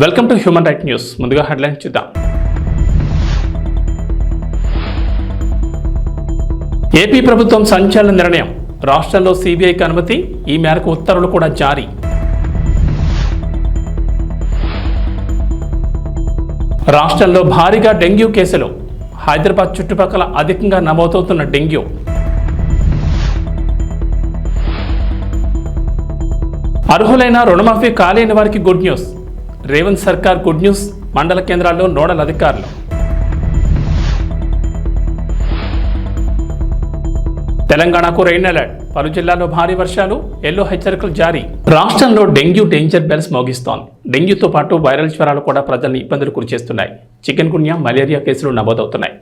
Welcome to human right news ముందుగా headline చూద్దాం. AP ప్రభుత్వం సంచలన నిర్ణయం. రాష్ట్రంలో సిబిఐకి అనుమతి ఈ మేరకు ఉత్తర్వులు కూడా జారీ. రాష్ట్రంలో భారీగా డెంగ్యూ కేసులు. హైదరాబాద్ చుట్టుపక్కల అధికంగా నమోదవుతున్న డెంగ్యూ. అర్హులైన రుణమాఫీ కాలేని వారికి గుడ్ న్యూస్. రేవంత్ సర్కార్ గుడ్ న్యూస్ మండల కేంద్రాల్లో నోడల్ అధికారులు. తెలంగాణకు రెయిన్ అలర్ట్. పలు జిల్లాల్లో భారీ వర్షాలు ఎల్లో హెచ్చరికలు జారీ. రాష్ట్రంలో డెంగ్యూ డేంజర్ బెల్స్ మోగిస్తోంది. డెంగ్యూతో పాటు వైరల్ జ్వరాలు కూడా ప్రజల్ని ఇబ్బందులు గురిచేస్తున్నాయి చికెన్ గున్యా మలేరియా కేసులు నమోదవుతున్నాయి.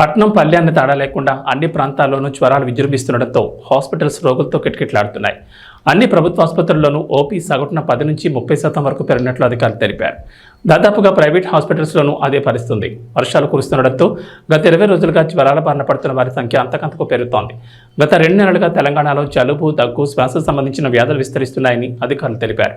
పట్నం పల్లెన్న తేడా లేకుండా అన్ని ప్రాంతాల్లోనూ జ్వరాలు విజృంభిస్తుండటంతో హాస్పిటల్స్ రోగులతో కిటకిటలాడుతున్నాయి. అన్ని ప్రభుత్వ ఆసుపత్రుల్లోనూ ఓపీ సగటున పది నుంచి ముప్పై శాతం వరకు పెరిగినట్లు అధికారులు తెలిపారు. దాదాపుగా ప్రైవేట్ హాస్పిటల్స్లోనూ అదే పరిస్థితుంది. వర్షాలు కురుస్తుండటంతో గత ఇరవై రోజులుగా జ్వరాల బారిన పడుతున్న వారి సంఖ్య అంతకంతకు పెరుగుతోంది. గత రెండు నెలలుగా తెలంగాణలో జలుబు దగ్గు శ్వాస సంబంధించిన వ్యాధులు విస్తరిస్తున్నాయని అధికారులు తెలిపారు.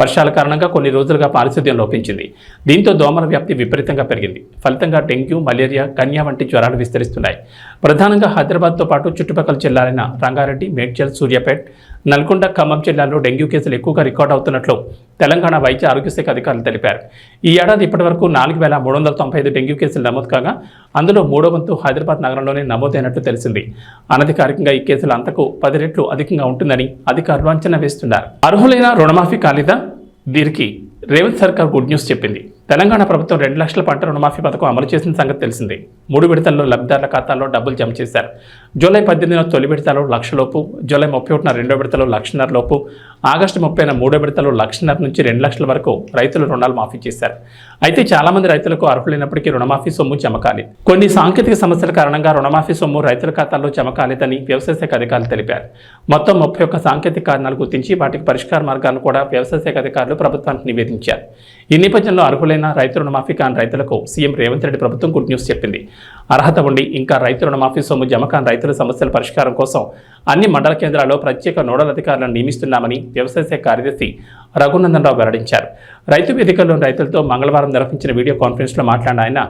వర్షాల కారణంగా కొన్ని రోజులుగా పారిశుద్ధ్యం లోపించింది. దీంతో దోమల వ్యాప్తి విపరీతంగా పెరిగింది. ఫలితంగా డెంగ్యూ మలేరియా కన్యా వంటి జ్వరాలు విస్తరిస్తున్నాయి. ప్రధానంగా హైదరాబాద్తో పాటు చుట్టుపక్కల జిల్లాలైన రంగారెడ్డి మేడ్చల్ సూర్యాపేట్ నల్గొండ ఖమ్మం జిల్లాల్లో డెంగ్యూ కేసులు ఎక్కువగా రికార్డు అవుతున్నట్లు తెలంగాణ వైద్య ఆరోగ్య శాఖ అధికారులు తెలిపారు. ఈ ఏడాది ఇప్పటివరకు నాలుగు వేల మూడు వందల తొంభై ఐదు డెంగ్యూ కేసులు నమోదు కాగా అందులో మూడో వంతు హైదరాబాద్ నగరంలోనే నమోదైనట్లు తెలిసింది. అనధికారికంగా ఈ కేసులు అంతకు పది రెట్లు అధికంగా ఉంటుందని అధికారులు అంచనా వేస్తున్నారు. అర్హులైన రుణమాఫీ కాలేదా? దీనికి రేవంత్ సర్కార్ గుడ్ న్యూస్ చెప్పింది. తెలంగాణ ప్రభుత్వం రెండు లక్షల పంట రుణమాఫీ పథకం అమలు చేసిన సంగతి తెలిసిందే. మూడు విడతల్లో లబ్ధిదారుల ఖాతాల్లో డబ్బులు జమ చేశారు. జూలై పద్దెనిమిదిన తొలి విడతలో లక్షలోపు జూలై ముప్పై ఒకటిన రెండో విడతలో లక్షన్నర లోపు ఆగస్టు ముప్పైన మూడో విడతలో లక్షన్నర నుంచి రెండు లక్షల వరకు రైతులు రుణాలు మాఫీ చేశారు. అయితే చాలా మంది రైతులకు అర్హులైనప్పటికీ రుణమాఫీ సొమ్ము జమ కాలేదు. కొన్ని సాంకేతిక సమస్యల కారణంగా రుణమాఫీ సొమ్ము రైతుల ఖాతాల్లో జమ కాలేదని వ్యవసాయ శాఖ అధికారులు తెలిపారు. మొత్తం ముప్పై ఒక్క సాంకేతిక కారణాలు గుర్తించి వాటికి పరిష్కార మార్గాలను కూడా వ్యవసాయ శాఖ అధికారులు ప్రభుత్వానికి నివేదించారు. ఈ నేపథ్యంలో అర్హులైన రైతు రుణమాఫీ కాని రైతులకు సీఎం రేవంత్ రెడ్డి ప్రభుత్వం గుడ్ న్యూస్ చెప్పింది. అర్హత ఉండి ఇంకా రైతు రుణమాఫీ సొమ్ము జమ కాని రైతుల సమస్యల పరిష్కారం కోసం అన్ని మండల కేంద్రాల్లో ప్రత్యేక నోడల్ అధికారులను నియమిస్తున్నామని వ్యవసాయ శాఖ కార్యదర్శి రఘునందన్ రావు వెల్లడించారు. రైతు వేదికల్లో రైతులతో మంగళవారం నిర్వహించిన వీడియో కాన్ఫరెన్స్లో మాట్లాడిన ఆయన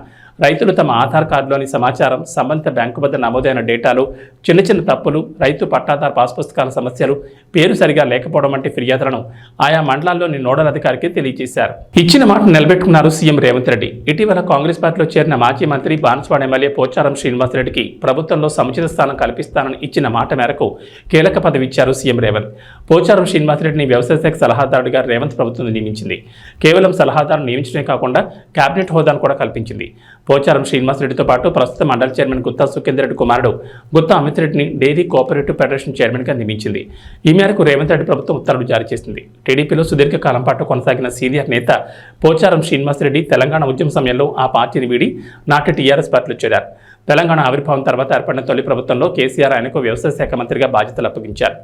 రైతులు తమ ఆధార్ కార్డులోని సమాచారం సంబంధిత బ్యాంకు వద్ద నమోదైన డేటాలు చిన్న చిన్న తప్పులు రైతు పట్టాదారు పాస్ పుస్తకాల సమస్యలు పేరు సరిగా లేకపోవడం వంటి ఫిర్యాదులను ఆయా మండలాల్లోని నోడల్ అధికారికి తెలియజేశారు. ఇచ్చిన మాట నిలబెట్టుకున్నారు సీఎం రేవంత్ రెడ్డి. ఇటీవల కాంగ్రెస్ పార్టీలో చేరిన మాజీ మంత్రి బాన్స్వాడ ఎమ్మెల్యే పోచారం శ్రీనివాసరెడ్డికి ప్రభుత్వంలో సముచిత స్థానం కల్పిస్తానని ఇచ్చిన మాట మేరకు కీలక పదవి ఇచ్చారు సీఎం రేవంత్. పోచారం శ్రీనివాసరెడ్డిని వ్యవసాయ శాఖ సలహాదారుడిగా రేవంత్ ప్రభుత్వం నియమించింది. కేవలం సలహాదారు నియమించడమే కాకుండా కేబినెట్ హోదాను కూడా కల్పించింది. పోచారం శ్రీనివాసరెడ్డితో పాటు ప్రస్తుత మండల చైర్మన్ గుత్తా సుఖేందర్ రెడ్డి కుమారుడు గుత్తా అమిత్ రెడ్డిని డైరీ కోఆపరేటివ్ ఫెడరేషన్ చైర్మన్గా నియమించింది. ఈ మేరకు రేవంత్ రెడ్డి ప్రభుత్వం ఉత్తర్వులు జారీ చేసింది. టీడీపీలో సుదీర్ఘకాలం పాటు కొనసాగిన సీనియర్ నేత పోచారం శ్రీనివాసరెడ్డి తెలంగాణ ఉద్యమ సమయంలో ఆ పార్టీని వీడి నాటి టీఆర్ఎస్ పార్టీలో చేరారు. తెలంగాణ ఆవిర్భావం తర్వాత ఏర్పడిన తొలి ప్రభుత్వంలో కేసీఆర్ ఆయనకు వ్యవసాయ శాఖ మంత్రిగా బాధ్యతలు అప్పగించారు.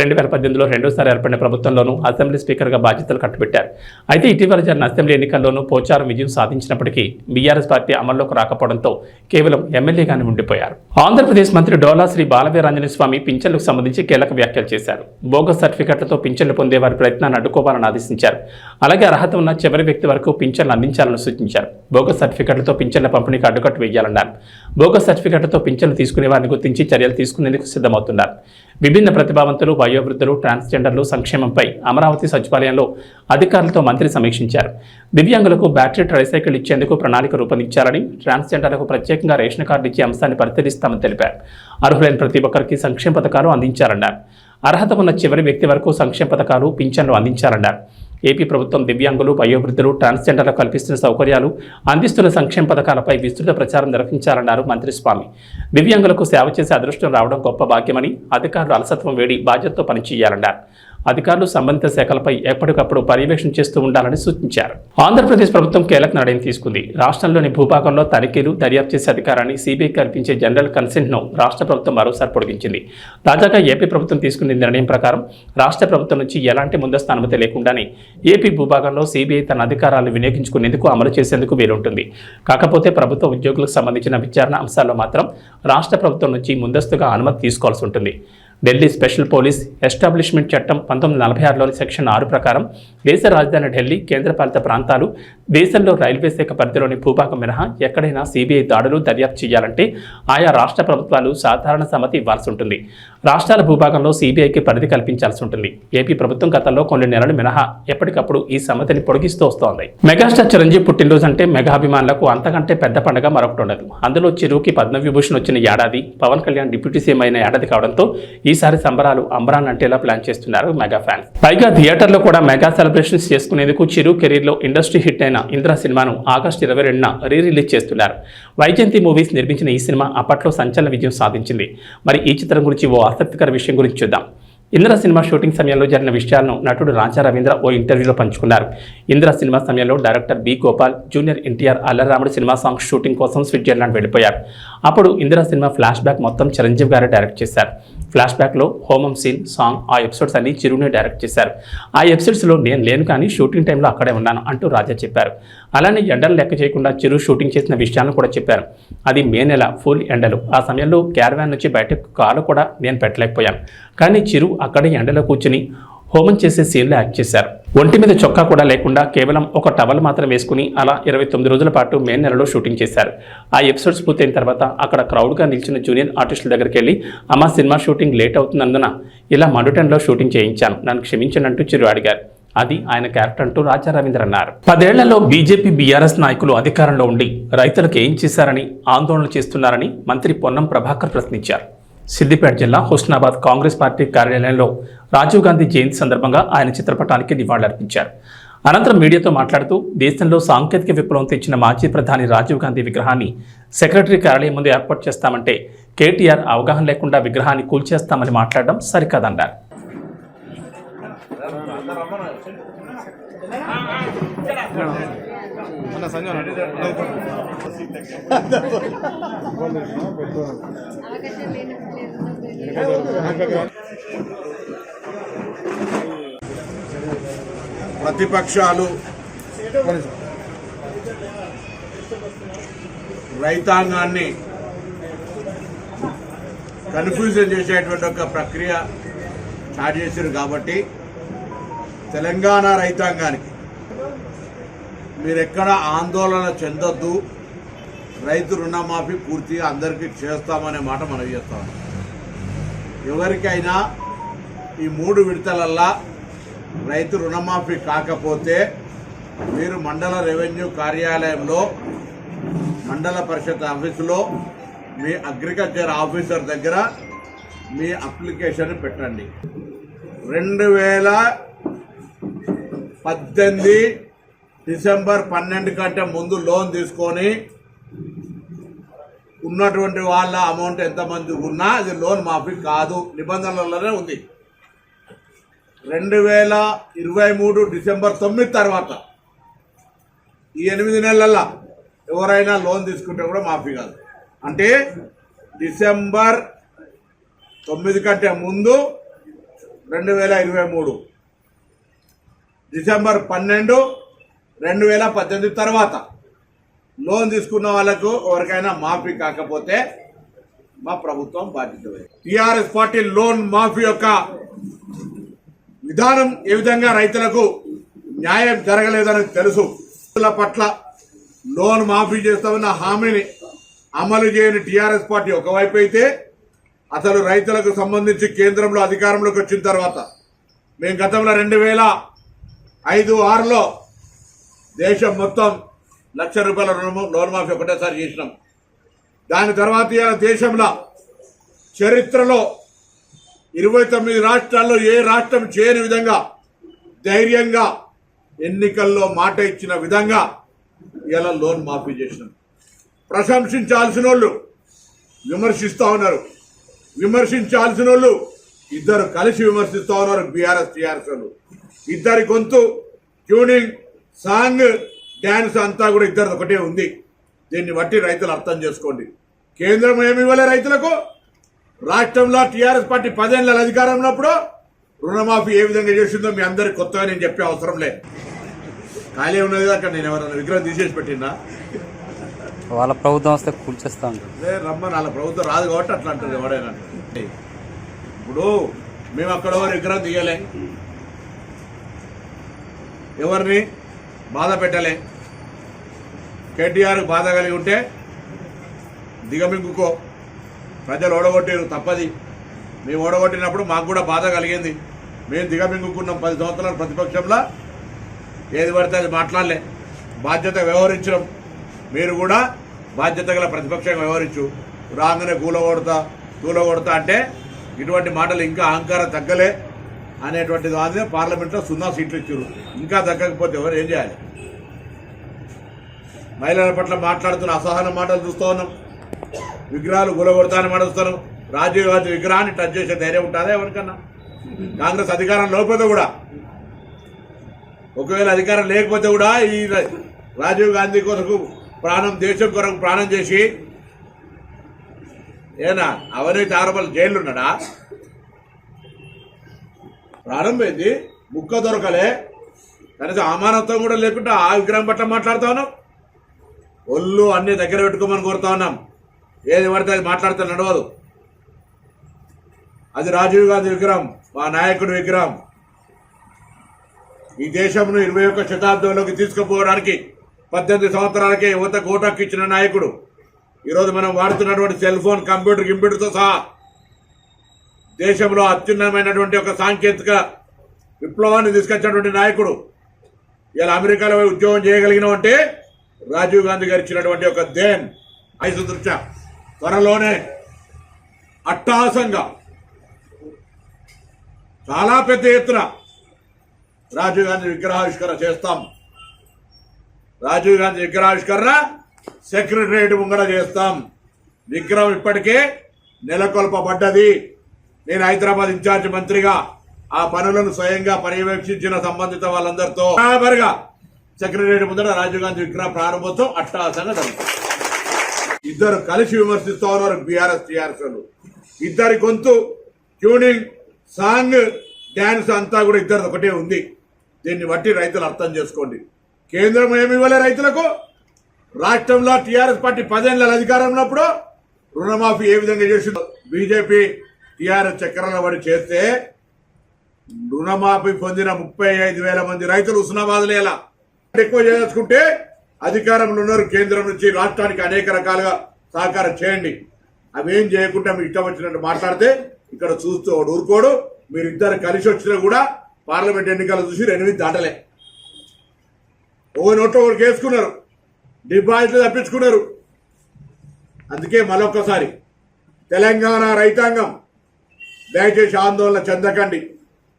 రెండు వేల పద్దెనిమిదిలో రెండోసారి ఏర్పడిన ప్రభుత్వంలోనూ అసెంబ్లీ స్పీకర్గా బాధ్యతలు కట్టబెట్టారు. అయితే ఇటీవల జరిగిన అసెంబ్లీ ఎన్నికల్లోనూ పోచారం విజయం సాధించినప్పటికీ బీఆర్ఎస్ పార్టీ అమల్లోకి రాకపోవడంతో కేవలం ఎమ్మెల్యేగానే ఉండిపోయారు. ఆంధ్రప్రదేశ్ మంత్రి డోలా శ్రీ బాలవీరాంజనేయ స్వామి పింఛన్లకు సంబంధించి కీలక వ్యాఖ్యలు చేశారు. బోగస్ సర్టిఫికెట్లతో పింఛన్లు పొందే వారి ప్రయత్నాన్ని అడ్డుకోవాలని ఆదేశించారు. అలాగే అర్హత ఉన్న చివరి వ్యక్తి వరకు పింఛన్లు అందించాలని సూచించారు. బోగస్ సర్టిఫికెట్లతో పింఛన్ల పంపిణీకి అడ్డుకట్టు వేయాలన్నారు. బోగస్ సర్టిఫికెట్లతో పింఛన్లు తీసుకునే వారిని గుర్తించి చర్యలు తీసుకునేందుకు సిద్ధమవుతున్నారు. విభిన్న ప్రతిభావంతులు వయోవృద్ధులు ట్రాన్స్జెండర్లు సంక్షేమంపై అమరావతి సచివాలయంలో అధికారులతో మంత్రి సమీక్షించారు. దివ్యాంగులకు బ్యాటరీ ట్రైసైకిల్ ఇచ్చేందుకు ప్రణాళిక రూపొందించాలని ట్రాన్స్జెండర్లకు ప్రత్యేకంగా రేషన్ కార్డు ఇచ్చే అంశాన్ని పరిశీలిస్తామని తెలిపారు. అర్హులైన ప్రతి ఒక్కరికి సంక్షేమ పథకాలు అందించారన్నారు అర్హత ఉన్న చివరి వ్యక్తి వరకు సంక్షేమ పథకాలు పింఛన్లు అందించారన్నారు ఏపీ ప్రభుత్వం దివ్యాంగులు వయోవృద్ధులు ట్రాన్స్జెండర్లకు కల్పిస్తున్న సౌకర్యాలు అందిస్తున్న సంక్షేమ పథకాలపై విస్తృత ప్రచారం నిర్వహించాలన్నారు మంత్రి స్వామి. దివ్యాంగులకు సేవ చేసే అదృష్టం రావడం గొప్ప భాగ్యమని అధికారులు అలసత్వం వేడి బాధ్యతతో పనిచేయాలన్నారు. అధికారులు సంబంధిత శాఖలపై ఎప్పటికప్పుడు పర్యవేక్షణ చేస్తూ ఉండాలని సూచించారు. ఆంధ్రప్రదేశ్ ప్రభుత్వం కీలక నిర్ణయం తీసుకుంది. రాష్ట్రంలోని భూభాగంలో తనిఖీలు దర్యాప్తు చేసే అధికారాన్ని సిబిఐ కల్పించే జనరల్ కన్సెంట్ను రాష్ట్ర ప్రభుత్వం మరోసారి పొడిగించింది. తాజాగా ఏపీ ప్రభుత్వం తీసుకున్న నిర్ణయం ప్రకారం రాష్ట్ర ప్రభుత్వం నుంచి ఎలాంటి ముందస్తు అనుమతి లేకుండానే ఏపీ భూభాగంలో సిబిఐ తన అధికారాలను వినియోగించుకునేందుకు అమలు చేసేందుకు వీలుంటుంది. కాకపోతే ప్రభుత్వ ఉద్యోగులకు సంబంధించిన విచారణ అంశాల్లో మాత్రం రాష్ట్ర ప్రభుత్వం నుంచి ముందస్తుగా అనుమతి తీసుకోవాల్సి ఉంటుంది. ఢిల్లీ స్పెషల్ పోలీస్ ఎస్టాబ్లిష్మెంట్ చట్టం పంతొమ్మిది నలభై ఆరులోని సెక్షన్ ఆరు ప్రకారం దేశ రాజధాని ఢిల్లీ కేంద్రపాలిత ప్రాంతాలు దేశంలో రైల్వే శాఖ పరిధిలోని భూభాగం మినహా ఎక్కడైనా సిబిఐ దాడులు దర్యాప్తు చేయాలంటే ఆయా రాష్ట్ర ప్రభుత్వాలు సాధారణ సమ్మతి ఇవ్వాల్సి ఉంటుంది. రాష్ట్రాల భూభాగంలో సిబిఐకి పరిధి కల్పించాల్సి ఉంటుంది. ఏపీ ప్రభుత్వం గతంలో కొన్ని నెలలు మినహా ఎప్పటికప్పుడు ఈ సమ్మతిని పొడిగిస్తూ వస్తోంది. మెగాస్టార్ చిరంజీవి పుట్టినరోజు అంటే మెగా అభిమానులకు అంతకంటే పెద్ద పండుగ మరొకటి ఉండదు. అందులో చిరుకి పద్మవిభూషణ్ వచ్చిన ఏడాది పవన్ కళ్యాణ్ డిప్యూటీ సీఎం అయిన ఏడాది కావడంతో ఈసారి సంబరాలు అంబరాన్ అంటేలా ప్లాన్ చేస్తున్నారు మెగా ఫ్యాన్స్. పైగా థియేటర్లో కూడా మెగా సెలబ్రేషన్స్ చేసుకునేందుకు చిరు కెరీర్లో ఇండస్ట్రీ హిట్ అయిన ఇంద్ర సినిమాను ఆగస్టు ఇరవై రెండున రీ రిలీజ్ చేస్తున్నారు. వైజయంతి మూవీస్ నిర్మించిన ఈ సినిమా అప్పట్లో సంచలన విజయం సాధించింది. మరి ఈ చిత్రం గురించి ఓ ఆసక్తికర విషయం గురించి చూద్దాం. ఇంద్ర సినిమా షూటింగ్ సమయంలో జరిగిన విషయాలను నటుడు రాజా రవీంద్ర ఓ ఇంటర్వ్యూలో పంచుకున్నారు. ఇంద్ర సినిమా సమయంలో director B Gopal junior NTR Allaramudu cinema song shooting కోసం స్విట్జర్లాండ్ వెళ్ళిపోయారు. అప్పుడు ఇందిరా సినిమా ఫ్లాష్ బ్యాక్ మొత్తం చిరంజీవి గారు డైరెక్ట్ చేశారు. ఫ్లాష్ బ్యాక్లో హోమం సీన్ సాంగ్ ఆ ఎపిసోడ్స్ అన్ని చిరునే డైరెక్ట్ చేశారు. ఆ ఎపిసోడ్స్లో నేను లేను కానీ షూటింగ్ టైంలో అక్కడే ఉన్నాను అంటూ రాజా చెప్పారు. అలానే ఎండలు లెక్క చేయకుండా చిరు షూటింగ్ చేసిన విషయాలను కూడా చెప్పారు. అది మే నెల ఫుల్ ఎండలు. ఆ సమయంలో క్యారవాన్ నుంచి బయటకు కాలు కూడా నేను పెట్టలేకపోయాను. కానీ చిరు అక్కడే ఎండలో కూర్చుని హోమం చేసే సీన్లో యాక్ట్ చేశారు. ఒంటి మీద చొక్కా కూడా లేకుండా కేవలం ఒక టవల్ మాత్రం వేసుకుని అలా ఇరవై తొమ్మిది రోజుల పాటు మే నెలలో షూటింగ్ చేశారు. ఆ ఎపిసోడ్స్ పూర్తయిన తర్వాత అక్కడ క్రౌడ్గా నిలిచిన జూనియర్ ఆర్టిస్టుల దగ్గరికి వెళ్ళి అమ్మ సినిమా షూటింగ్ లేట్ అవుతున్నందున ఇలా మండుటెన్లో షూటింగ్ చేయించాను. నన్ను క్షమించనంటూ చిరు అడిగారు. అది ఆయన క్యారెక్టర్ అంటూ రాజా రవీంద్ర అన్నారు. పదేళ్ళలో బీజేపీ బీఆర్ఎస్ నాయకులు అధికారంలో ఉండి రైతులకు ఏం చేశారని ఆందోళన చేస్తున్నారని మంత్రి పొన్నం ప్రభాకర్ ప్రశ్నించారు. సిద్దిపేట జిల్లా హుస్నాబాద్ కాంగ్రెస్ పార్టీ కార్యాలయంలో రాజీవ్ గాంధీ జయంతి సందర్భంగా ఆయన చిత్రపటానికి నివాళులర్పించారు. అనంతరం మీడియాతో మాట్లాడుతూ దేశంలో సాంకేతిక విప్లవం తెచ్చిన మాజీ ప్రధాని రాజీవ్ గాంధీ విగ్రహాన్ని సెక్రటరీ కార్యాలయం ముందు ఏర్పాటు చేస్తామంటే కేటీఆర్ అవగాహన లేకుండా విగ్రహాన్ని కూల్చేస్తామని మాట్లాడడం సరికాదన్నారు అన్న సంజయ్ అవకాశం లేనట్లేదు ప్రతిపక్షాలు రైతాంగాన్ని కన్ఫ్యూజన్ చేసేటువంటి ఒక ప్రక్రియ స్టార్ట్ చేశారు కాబట్టి తెలంగాణ రైతాంగానికి మీరెక్కడ ఆందోళన చెందొద్దు రైతు రుణమాఫీ పూర్తిగా అందరికీ చేస్తామనే మాట మనం చేస్తాం ఎవరికైనా ఈ మూడు విడతలల్లా రైతు రుణమాఫీ కాకపోతే మీరు మండల రెవెన్యూ కార్యాలయంలో మండల పరిషత్ ఆఫీసులో మీ అగ్రికల్చర్ ఆఫీసర్ దగ్గర మీ అప్లికేషన్ పెట్టండి. రెండు వేల పద్దెనిమిది డిసెంబర్ పన్నెండు కంటే ముందు లోన్ తీసుకొని ఉన్నటువంటి వాళ్ళ అమౌంట్ ఎంతమంది ఉన్నా అది లోన్ మాఫీ కాదు. నిబంధనలలోనే ఉంది. రెండు వేల ఇరవై మూడు డిసెంబర్ తొమ్మిది తర్వాత. ఈ ఎనిమిది నెలల్లో ఎవరైనా లోన్ తీసుకుంటే కూడా మాఫీ కాదు. అంటే డిసెంబర్ తొమ్మిది కంటే ముందు రెండు వేల ఇరవై మూడు. డిసెంబర్ పన్నెండు రెండు వేల పద్దెనిమిది తర్వాత. లోన్ తీసుకున్న వాళ్ళకు ఎవరికైనా మాఫీ కాకపోతే మా ప్రభుత్వం బాధ్యత టీఆర్ఎస్ పార్టీ లోన్ మాఫీ యొక్క విధానం ఏ విధంగా రైతులకు న్యాయం జరగలేదని తెలుసు. రైతుల పట్ల లోన్ మాఫీ చేస్తామన్న హామీని అమలు చేయని టీఆర్ఎస్ పార్టీ ఒకవైపు అయితే అసలు రైతులకు సంబంధించి కేంద్రంలో అధికారంలోకి వచ్చిన తర్వాత మేము గతంలో రెండు వేల ఐదు ఆరులో దేశం మొత్తం లక్ష రూపాయల రుణము లోన్ మాఫీ ఒకటేసారి చేసినాం. దాని తర్వాత దేశంలో చరిత్రలో ఇరవై తొమ్మిది రాష్ట్రాల్లో ఏ రాష్ట్రం చేయని విధంగా ధైర్యంగా ఎన్నికల్లో మాట ఇచ్చిన విధంగా ఇలా లోన్ మాఫీ చేసినాం. ప్రశంసించాల్సిన వాళ్ళు విమర్శిస్తూ ఉన్నారు. విమర్శించాల్సిన వాళ్ళు ఇద్దరు కలిసి విమర్శిస్తూ ఉన్నారు బీఆర్ఎస్ టీఆర్ఎస్ వాళ్ళు. ఇద్దరి గొంతు ట్యూనింగ్ సాంగ్ డ్యాన్స్ అంతా కూడా ఇద్దరు ఒకటే ఉంది. దీన్ని బట్టి రైతులు అర్థం చేసుకోండి. కేంద్రం ఏమి ఇవ్వలే రైతులకు? రాష్ట్రంలో టీఆర్ఎస్ పార్టీ పదేళ్ళ అధికారంలో ఉన్నప్పుడు రుణమాఫీ ఏ విధంగా చేసిందో మీ అందరికి కొత్తగా నేను చెప్పే అవసరం లే ఖాళీ ఉన్నది అక్కడ నేను ఎవరైనా విగ్రహం తీసేసి పెట్టినా వాళ్ళ ప్రభుత్వం వస్తే కూల్చేస్తా రమ్మని వాళ్ళ ప్రభుత్వం రాదు కాబట్టి అట్లా అంటారు ఎవడైనా ఇప్పుడు మేము అక్కడ ఎవరు విగ్రహం తీయలే. ఎవరిని? బాధ పెట్టలే. కేటీఆర్ బాధ కలిగి ఉంటే దిగమింగుకో. ప్రజలు ఓడగొట్టారు తప్పది. మేము ఓడగొట్టినప్పుడు మాకు కూడా బాధ కలిగింది. మేము దిగమింగుకున్నాం పది సంవత్సరాల ప్రతిపక్షంలో. ఏది పడితే అది మాట్లాడలే. బాధ్యత వ్యవహరించడం మీరు కూడా బాధ్యత గల ప్రతిపక్షంగా వ్యవహరించు. రాగానే కూలగొడతా కూలగొడతా అంటే ఇటువంటి మాటలు ఇంకా అహంకారం తగ్గలే అనేటువంటి దాని పార్లమెంట్లో సున్నా సీట్లు ఇచ్చారు ఇంకా తగ్గకపోతే ఎవరు ఏం చేయాలి? మహిళల పట్ల మాట్లాడుతున్న అసహన మాటలు చూస్తూ ఉన్నాం. విగ్రహాలు గులగొడతానని మాట రాజీవ్ గాంధీ విగ్రహాన్ని టచ్ చేసే ధైర్యం ఉంటుందా ఎవరికన్నా? కాంగ్రెస్ అధికారం లేకపోతే కూడా. ఒకవేళ అధికారం లేకపోతే కూడా ఈ రాజీవ్ గాంధీ కొరకు ప్రాణం దేశం కొరకు ప్రాణం చేసి ఏనా అవినీతి ఆరోపణలు జైలు ఉన్నాడా? ప్రాణం పోయింది ముక్క దొరకలే. కనీసం అమానత్వం కూడా లేకుండా ఆ విగ్రహం పట్ల మాట్లాడుతా ఉన్నాం. ఒళ్ళు అన్ని దగ్గర పెట్టుకోమని కోరుతా ఉన్నాం. ఏది పడితే అది మాట్లాడితే నడవదు. అది రాజీవ్ గాంధీ విగ్రహం మా నాయకుడి విగ్రహం. ఈ దేశంను ఇరవై ఒక్క శతాబ్దంలోకి తీసుకుపోవడానికి పద్దెనిమిది సంవత్సరాలకే యువత ఓటక్కు ఇచ్చిన నాయకుడు. ఈరోజు మనం వాడుతున్నటువంటి సెల్ ఫోన్ కంప్యూటర్ కంప్యూటర్తో సహా దేశంలో అత్యున్నతమైనటువంటి ఒక సాంకేతిక విప్లవాన్ని తీసుకొచ్చినటువంటి నాయకుడు. ఇలా అమెరికాలో ఉద్యోగం చేయగలిగిన అంటే రాజీవ్ గాంధీ గారు ఇచ్చినటువంటి ఒక దేన్ ఐసు దృష్ట్యా త్వరలోనే అట్టాసంగా చాలా పెద్ద ఎత్తున రాజీవ్ గాంధీ విగ్రహావిష్కరణ చేస్తాం. రాజీవ్ గాంధీ విగ్రహావిష్కరణ సెక్రటరేట్ ముంగడ చేస్తాం. విగ్రహం ఇప్పటికే నెలకొల్పబడ్డది. నేను హైదరాబాద్ ఇన్ఛార్జ్ మంత్రిగా ఆ పనులను స్వయంగా పర్యవేక్షించిన సంబంధిత వాళ్ళందరితో బరాబర్గా సెక్రటరియట్ ముందర రాజీవ్ గాంధీ విగ్రహ ప్రారంభోత్సవం అట్టాసంగా జరుగుతుంది. ఇద్దరు కలిసి విమర్శిస్తా ఉన్నారు బీఆర్ఎస్ టీఆర్ఎస్ ఇద్దరి గొంతు ట్యూనింగ్ సాంగ్ డ్యాన్స్ అంతా కూడా ఇద్దరు ఒకటే ఉంది. దీన్ని బట్టి రైతులు అర్థం చేసుకోండి. కేంద్రం ఏమి ఇవ్వలే రైతులకు? రాష్ట్రంలో టీఆర్ఎస్ పార్టీ పదేళ్ళ అధికారం ఉన్నప్పుడు రుణమాఫీ ఏ విధంగా చేసిందో బీజేపీ టీఆర్ఎస్ చక్రాల పడి చేస్తే రుణమాఫీ పొందిన ముప్పై ఐదు వేల మంది రైతులు ఉస్నాబాద్ ఎలా? ఎక్కువ చేసుకుంటే అధికారంలో ఉన్నారు కేంద్రం నుంచి రాష్ట్రానికి అనేక రకాలుగా సహకారం చేయండి. అవేం చేయకుండా మీకు ఇష్టం వచ్చినట్టు మాట్లాడితే ఇక్కడ చూస్తూ వాడు ఊరుకోడు. మీరు ఇద్దరు కలిసి వచ్చినా కూడా పార్లమెంట్ ఎన్నికలు చూసి ఎనిమిది దాటలే. ఓ నోట్లో ఒకటి వేసుకున్నారు. డిపాజిట్లు తప్పించుకున్నారు. అందుకే మరొకసారి తెలంగాణ రైతాంగం దయచేసి ఆందోళన చెందకండి.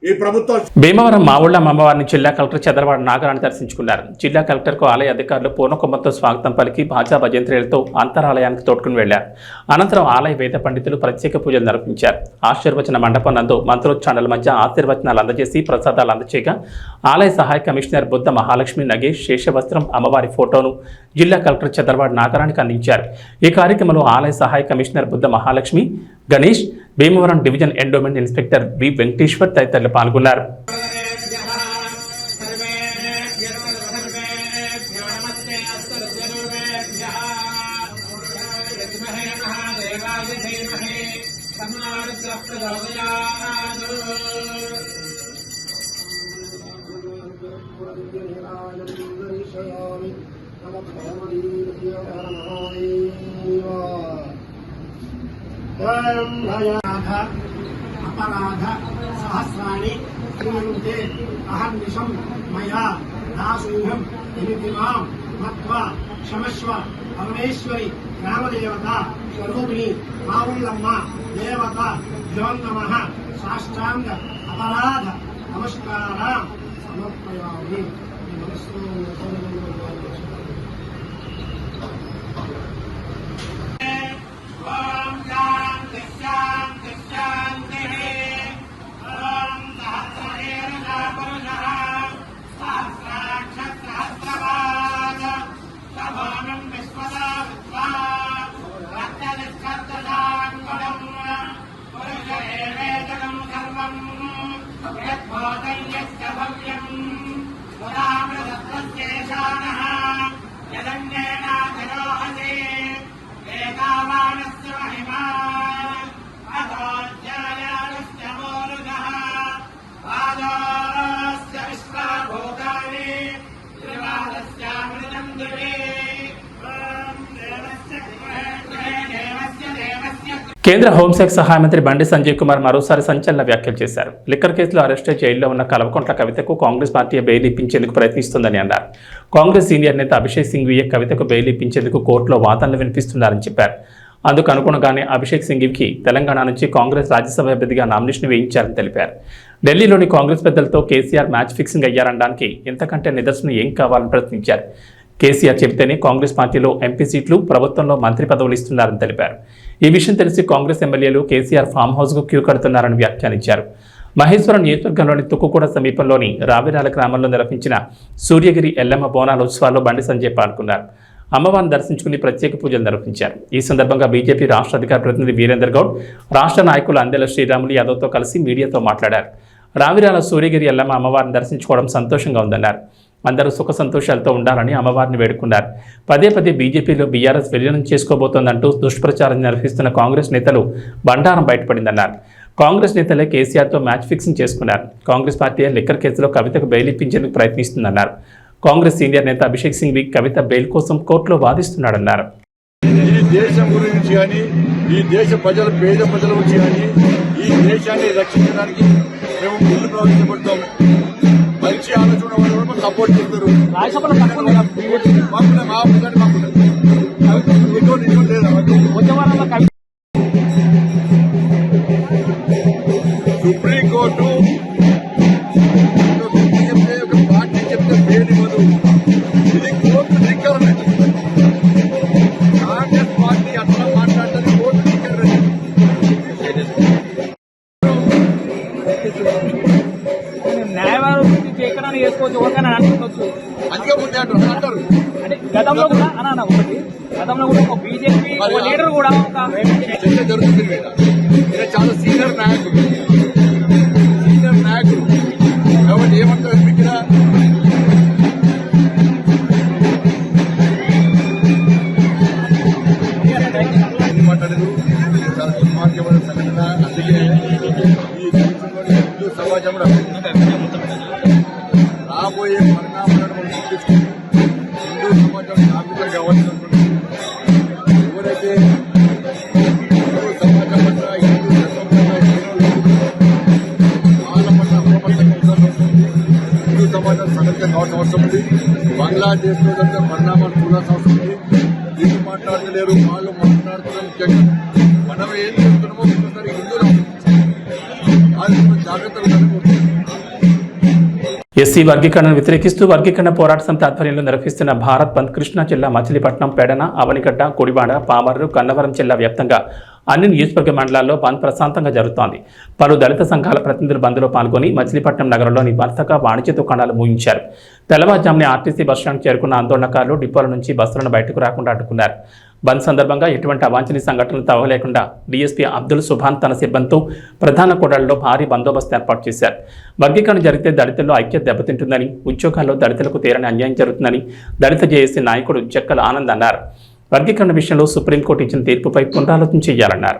ఈ ప్రభుత్వం భీమవరం మావుళ్ళ అమ్మవారిని జిల్లా కలెక్టర్ చంద్రబాబు నాగరాన్ని దర్శించుకున్నారు. జిల్లా కలెక్టర్కు ఆలయ అధికారులు పూర్ణకుమ్మతో స్వాగతం పలికి భాజా భజంత్రీలతో అంతరాలయానికి తోడుకుని వెళ్ళారు అనంతరం ఆలయ వేద పండితులు ప్రత్యేక పూజలు నిర్వహించారు. ఆశీర్వచన మండపం నందు మంత్రోచ్చారణల మధ్య ఆశీర్వచనాలు అందజేసి ప్రసాదాలు అందచేయగా ఆలయ సహాయ కమిషనర్ బుద్ధ మహాలక్ష్మి నగేష్ శేషవస్త్రం అమ్మవారి ఫోటోను జిల్లా కలెక్టర్ చంద్రబాబు నాగరానికి అందించారు. ఈ కార్యక్రమంలో ఆలయ సహాయ commissioner Buddha Mahalakshmi Ganesh Bhimavaram division endowment inspector V Venkateshwar తదితరులు పాల్గొన్నారు. అపరాధ అపరాధ సహస్రాన్ని క్రియంతే అహర్నిశం మయా దాసూహం ఇమితి మాం మత్వ క్షమస్వ పరమేశ్వరి గ్రామదేవత స్వరూపిణి మావుల్లమ్మ దేవత యోన్నమ సాష్టాంగ అపరాధ నమస్కార సమర్పయామి ఈ కేంద్ర హోంశాఖ సహాయ మంత్రి బండి సంజయ్ కుమార్ మరోసారి సంచలన వ్యాఖ్యలు చేశారు. లిక్కర్ కేసులో అరెస్టు జైల్లో ఉన్న కల్వకుంట్ల కవితకు కాంగ్రెస్ పార్టీ బెయిల్ ఇప్పించేందుకు ప్రయత్నిస్తుందని అన్నారు. కాంగ్రెస్ సీనియర్ నేత అభిషేక్ సింఘ్వీయే కవితకు బెయిల్ ఇప్పించేందుకు కోర్టులో వాదనలు వినిపిస్తున్నారని చెప్పారు. అందుకు అనుగుణంగానే అభిషేక్ సింఘ్వికి తెలంగాణ నుంచి కాంగ్రెస్ రాజ్యసభ అభ్యర్థిగా నామినేషన్ వేయించారని తెలిపారు. ఢిల్లీలోని కాంగ్రెస్ పెద్దలతో కేసీఆర్ మ్యాచ్ ఫిక్సింగ్ అయ్యారనడానికి ఇంతకంటే నిదర్శనం ఏం కావాలని ప్రశ్నించారు. కేసీఆర్ చెబితేనే కాంగ్రెస్ పార్టీలో ఎంపీ సీట్లు ప్రభుత్వంలో మంత్రి పదవులు ఇస్తున్నారని తెలిపారు. ఈ విషయం తెలిసి కాంగ్రెస్ ఎమ్మెల్యేలు కేసీఆర్ ఫామ్ హౌస్కు క్యూ కడుతున్నారని వ్యాఖ్యానించారు. మహేశ్వరం నియోజకవర్గంలోని తుక్కుకూడ సమీపంలోని రావిరాల గ్రామంలో నిర్వహించిన సూర్యగిరి ఎల్లమ్మ బోనాల ఉత్సవాల్లో బండి సంజయ్ పాల్గొన్నారు. అమ్మవారిని దర్శించుకుని ప్రత్యేక పూజలు నిర్వహించారు. ఈ సందర్భంగా బీజేపీ రాష్ట్ర అధికార ప్రతినిధి వీరేందర్ గౌడ్ రాష్ట్ర నాయకులు అందెల శ్రీరాములు యాదవ్తో కలిసి మీడియాతో మాట్లాడారు. రావిరాల సూర్యగిరి ఎల్లమ్మ అమ్మవారిని దర్శించుకోవడం సంతోషంగా ఉందన్నారు. అందరూ సుఖ సంతోషాలతో ఉండాలని అమ్మవారిని వేడుకున్నారు. పదే పదే బీజేపీలో బీఆర్ఎస్ విలీనం చేసుకోబోతోందంటూ దుష్ప్రచారం నిర్వహిస్తున్న కాంగ్రెస్ నేతలు బండారం బయటపడిందన్నారు. కాంగ్రెస్ నేతలే కేసీఆర్తో మ్యాచ్ ఫిక్సింగ్ చేసుకున్నారు. కాంగ్రెస్ పార్టీ లిక్కర్ కేసులో కవితకు బెయిల్ ఇప్పించేందుకు ప్రయత్నిస్తుందన్నారు. కాంగ్రెస్ సీనియర్ నేత అభిషేక్ సింఘ్వి కవిత బెయిల్ కోసం కోర్టులో వాదిస్తున్నాడన్నారు. ఈ దేశం గురించి కానీ ఈ దేశ ప్రజల పేద ప్రజల గురించి కానీ ఈ దేశాన్ని రక్షించడానికి మేము ముందు ప్రవర్తించబడతాం. మంచి ఆలోచన వాళ్ళు కూడా మాకు సపోర్ట్ చేస్తారు మాకున్న మా ప్రజలు ఎస్సీ వర్గీకరణను వ్యతిరేకిస్తూ వర్గీకరణ పోరాట సమితి ఆధ్వర్యంలో నిర్వహిస్తున్న భారత్ బంద్ కృష్ణా జిల్లా మచిలీపట్నం పెడన అవనిగడ్డ కొడివాడ పామర్రు కన్నవరం జిల్లా వ్యాప్తంగా అన్ని నియోజకవర్గ మండలాల్లో బంద్ ప్రశాంతంగా జరుగుతోంది. పలు దళిత సంఘాల ప్రతినిధులు బంద్లో పాల్గొని మచిలీపట్నం నగరంలోని వర్తక వాణిజ్య దుకాణాలు మూయించారు. తెల్లవారుజామున ఆర్టీసీ బస్టాండ్ చేరుకున్న ఆందోళనకారులు డిపోల నుంచి బస్సులను బయటకు రాకుండా అడ్డుకున్నారు. బంద్ సందర్భంగా ఎటువంటి అవాంఛనీయ సంఘటనలు తవ్వలేకుండా డీఎస్పీ అబ్దుల్ సుభాన్ తన సిబ్బందితో ప్రధాన కూడళ్ళలో భారీ బందోబస్తు ఏర్పాటు చేశారు. వర్గీకరణ జరిగితే దళితుల్లో ఐక్యత దెబ్బతింటుందని ఉద్యోగాల్లో దళితులకు తీరని అన్యాయం జరుగుతుందని దళిత జేఏసీ నాయకుడు జక్కల ఆనంద్ అన్నారు. వర్గీకరణ విషయంలో సుప్రీంకోర్టు ఇచ్చిన తీర్పుపై పునరాలోచన చేయాలన్నారు.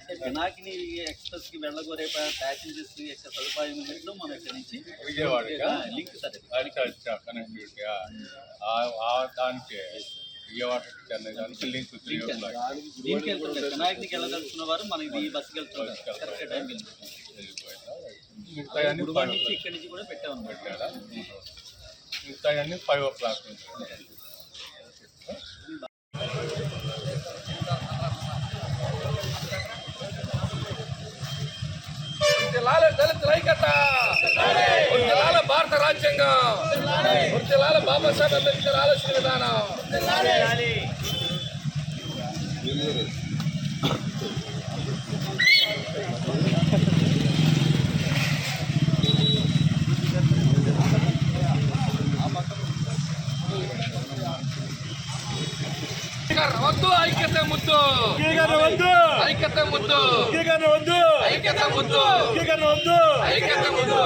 అంటే పినాకిని ఎక్స్ప్రెస్కి వెళ్ళగోరే ప్యాసింజర్స్ యొక్క సదుపాయం ఉన్నట్లు మనం ఇక్కడ నుంచి విజయవాడకా? లింక్ సార్ కనెక్టివిటీ దానికి విజయవాడ పినాకినికి వెళ్ళదలుచుకున్న వారు ఈ బస్సుకి వెళ్తుంటారు. కరెక్ట్ టైంకి ఇక్కడి నుంచి కూడా పెట్టామన్నమాట. మిగతా అన్ని ఫైవ్ ఓ క్లాక్ నుంచి. ఐక్యత జిల్లాల భారత రాజ్యాంగం. వర్ధిల్లాల బాబాసాహెబ్ అంబేద్కర్ ఆలోచన విధానం. వద్దు ఐక్యత ముద్దు. ఐక్యత ముద్దు. ఐక్యత ముద్దు. ఐక్యత ముద్దు. ఐక్యత ముద్దు.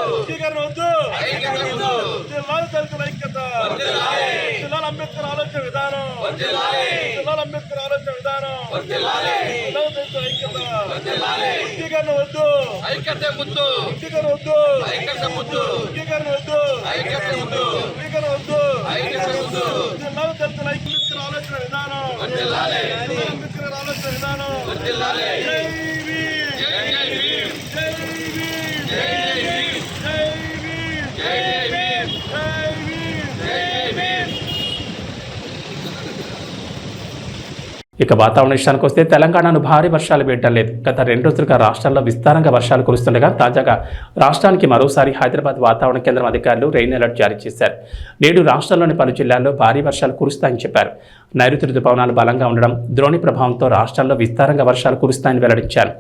అంబేద్కర్ ఆలోచన విధానం. అంబేద్కర్ ఆలోచన విధానం. ఐక్యత. వద్దు ఐక్యత ముద్దు. వద్దు ఐక్యత ముద్దు. వద్దు ఐక్యత ముద్దు. వద్దు ఐక్యత ముద్దు. జిల్లాల అంబేద్కర్ ఆలోచన విధానం. అంబేద్కర్ ఆలోచన విధానం. జై భీమ్. జై భీమ్ జై భీమ్. జై భీమ్ జై భీమ్. జై భీమ్ జై భీమ్. జై జై భీమ్ ఇక వాతావరణ విషయానికి వస్తే తెలంగాణను భారీ వర్షాలు పెట్టడం లేదు. గత రెండు రోజులుగా రాష్ట్రాల్లో విస్తారంగా వర్షాలు కురుస్తుండగా తాజాగా రాష్ట్రానికి మరోసారి హైదరాబాద్ వాతావరణ కేంద్రం అధికారులు రెయిన్ అలర్ట్ జారీ చేశారు. నేడు రాష్ట్రంలోని పలు జిల్లాల్లో భారీ వర్షాలు కురుస్తాయని చెప్పారు. నైరుతి రుతుపవనాలు బలంగా ఉండడం ద్రోణి ప్రభావంతో రాష్ట్రంలో విస్తారంగా వర్షాలు కురుస్తాయని వెల్లడించారు.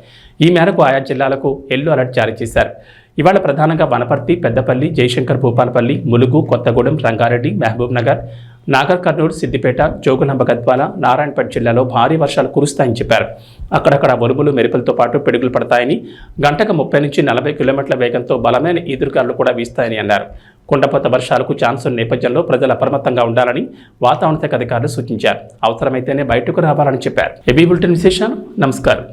ఈ మేరకు ఆయా జిల్లాలకు ఎల్లో అలర్ట్ జారీ చేశారు. ఇవాళ ప్రధానంగా వనపర్తి పెద్దపల్లి జయశంకర్ భూపాలపల్లి ములుగు కొత్తగూడెం రంగారెడ్డి మహబూబ్ నగర్ నాగర్ కర్నూలు సిద్దిపేట జోగులాంబ గద్వాల నారాయణపేట జిల్లాలో భారీ వర్షాలు కురుస్తాయని చెప్పారు. అక్కడక్కడ ఉరుములు మెరుపులతో పాటు పిడుగులు పడతాయని గంటకు ముప్పై నుంచి నలభై కిలోమీటర్ల వేగంతో బలమైన ఈదురుగాలు కూడా వీస్తాయని అన్నారు. కుండపోత వర్షాలకు ఛాన్స్ ఉన్న నేపథ్యంలో ప్రజలు అప్రమత్తంగా ఉండాలని వాతావరణ శాఖ అధికారులు సూచించారు. అవసరమైతేనే బయటకు రావాలని చెప్పారు. ఏబీ బులెటిన్ విశేషాలు నమస్కారం.